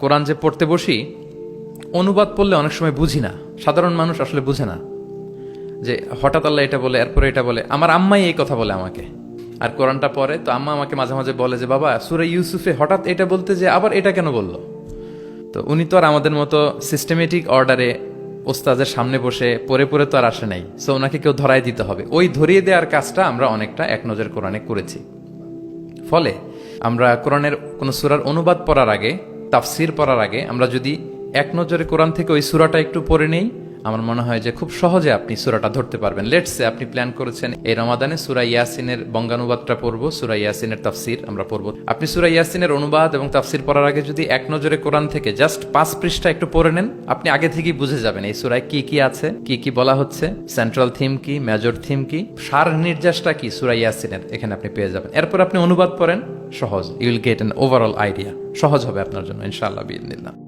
কোরআন যে পড়তে বসি, অনুবাদ পড়লে অনেক সময় বুঝি না। সাধারণ মানুষ আসলে বুঝে না যে হঠাৎ আল্লাহ এটা বলে, এরপরে এটা বলে। আমার আম্মাই এই কথা বলে আমাকে। আর কোরআনটা পরে তো আম্মা আমাকে মাঝে মাঝে বলে যে, বাবা, সুরে ইউসুফে হঠাৎ এটা বলতে যে আবার এটা কেন বলল? তো উনি তো আর আমাদের মতো সিস্টেমেটিক অর্ডারে ওস্তাদের সামনে বসে পরে পরে তো আর আসে নাই। সো ওনাকে কেউ ধরাই দিতে হবে। ওই ধরিয়ে দেওয়ার কাজটা আমরা অনেকটা এক নজর কোরআনে করেছি। ফলে আমরা কোরআনের কোনো সুরার অনুবাদ পড়ার আগে তাফসির পড়ার আগে আমরা যদি এক নজরে কোরআন থেকে ওই সুরাটা একটু পড়ে নেই, আমার মনে হয় যে খুব সহজে আপনি সুরাটা ধরতে পারবেন। লেটসে আপনি প্ল্যান করেছেন, এই রমাদানে সুরা ইয়াসিনের বঙ্গানুবাদটা পড়ব, সুরা ইয়াসিনের তাফসির আমরা পড়ব। আপনি সুরা ইয়াসিনের অনুবাদ এবং তাফসির পড়ার আগে যদি এক নজরে কোরআন থেকে জাস্ট পাঁচ পৃষ্ঠা একটু পড়ে নেন, আপনি আগে থেকেই বুঝে যাবেন এই সুরায় কি কি আছে, কি কি বলা হচ্ছে সেন্ট্রাল থিম কি মেজর থিম কি, সার নির্যাসটা কি সুরা ইয়াসিনের, এখানে আপনি পেয়ে যাবেন। এরপর আপনি অনুবাদ পড়েন সহজ you'll get an overall idea সহজ হবে আপনার জন্য ইনশাআল্লাহ বিদিনিল্লাহ